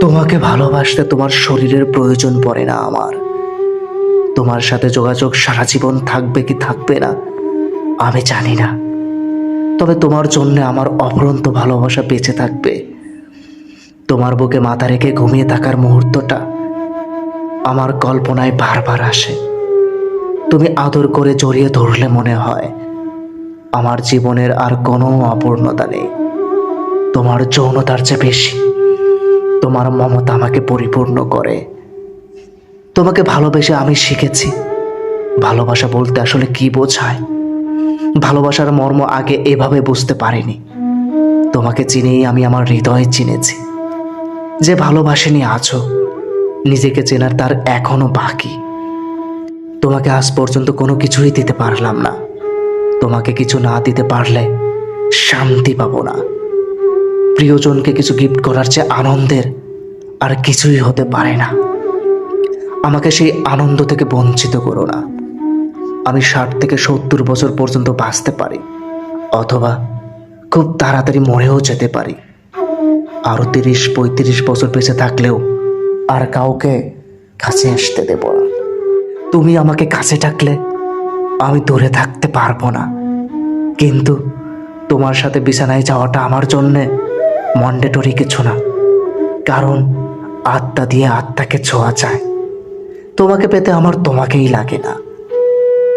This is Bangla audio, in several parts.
তোমাকে ভালোবাসতে তোমার শরীরের প্রয়োজন পড়ে না আমার। তোমার সাথে যোগাযোগ সারা জীবন থাকবে কি থাকবে না, আমি জানি না। তবে তোমার জন্য আমার অপরন্ত ভালোবাসা বেঁচে থাকবে। তোমার বুকে মাথা রেখে ঘুমিয়ে থাকার মুহূর্তটা আমার কল্পনায় বারবার আসে। তুমি আদর করে জড়িয়ে ধরলে মনে হয়, আমার জীবনের আর কোনো অপূর্ণতা নেই। তোমার যৌনতার চেয়ে বেশি। তোমার মমতা আমাকে পরিপূর্ণ করে। তোমাকে ভালোবেসে আমি শিখেছি। ভালোবাসা বলতে আসলে কি বোঝায়? ভালোবাসার মর্ম আগে এভাবে বুঝতে পারিনি। তোমাকে চিনেই আমি আমার হৃদয়ে চিনেছি। যে ভালোবাসেনি আছো নিজেকে চেনার তার এখনও বাকি। তোমাকে আজ পর্যন্ত কোনো কিছুই দিতে পারলাম না। তোমাকে কিছু না দিতে পারলে শান্তি পাবো না। প্রিয়জনকে কিছু গিফট করার চেয়ে আনন্দের আর কিছুই হতে পারে না। আমাকে সেই আনন্দ থেকে বঞ্চিত করো না। আমি ষাট থেকে সত্তর বছর পর্যন্ত বাঁচতে পারি, অথবা খুব তাড়াতাড়ি মরেও যেতে পারি। আরও তিরিশ, পঁয়ত্রিশ বছর বেঁচে থাকলেও আর কাউকে কাছে আসতে দেব না। তুমি আমাকে কাছে ডাকলে আমি দূরে থাকতে পারব না। কিন্তু তোমার সাথে বিছানায় যাওয়াটা আমার জন্যে মন্ডেটরি কিছু না। কারণ আত্মা দিয়ে আত্মাকে ছোঁয়া যায় তোমাকে পেতে আমার তোমাকেই লাগে না।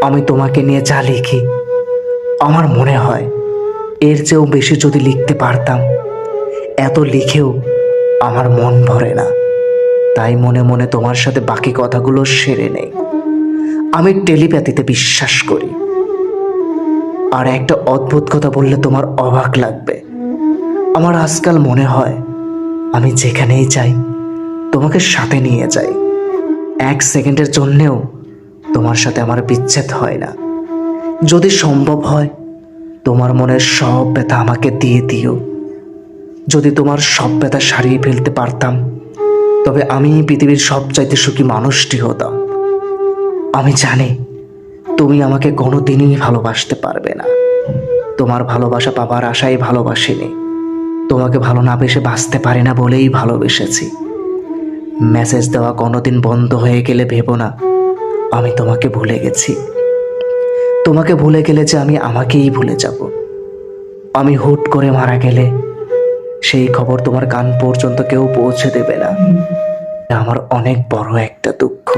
আমি তোমাকে নিয়ে যা লিখি, আমার মনে হয় এর চেয়েও বেশি যদি লিখতে পারতাম, এত লিখেও আমার মন ভরে না। তাই মনে মনে তোমার সাথে বাকি কথাগুলো সেরে নেই। আমি টেলিপ্যাথিতে বিশ্বাস করি। আর একটা অদ্ভুত কথা বললে তোমার অবাক লাগবে। আমার আজকাল মনে হয় আমি যেখানেই যাই, তোমাকে সাথে নিয়ে যাই। এক সেকেন্ডের জন্যেও তোমার সাথে আমার বিচ্ছেদ হয় না। যদি সম্ভব হয়, তোমার মনের সব ব্যথা আমাকে দিয়ে দিও। যদি তোমার সব ব্যথা সারিয়ে ফেলতে পারতাম, তবে আমি পৃথিবীর সবচাইতে সুখী মানুষটি হতাম। আমি জানি তুমি আমাকে কোনোদিনই ভালোবাসতে পারবে না। তোমার ভালোবাসা পাবার আশায় ভালোবাসিনি। তোমাকে ভালো না বেসে বাঁচতে পারি না বলেই ভালোবেসেছি। মেসেজ দেওয়া কোনোদিন বন্ধ হয়ে গেলে ভেবো না, আমি তোমাকে ভুলে গেছি। তোমাকে ভুলে গেলে যে আমি আমাকেই ভুলে যাব। আমি হুট করে মারা গেলে সেই খবর তোমার কান পর্যন্ত কেউ পৌঁছে দেবে না। আমার অনেক বড় একটা দুঃখ।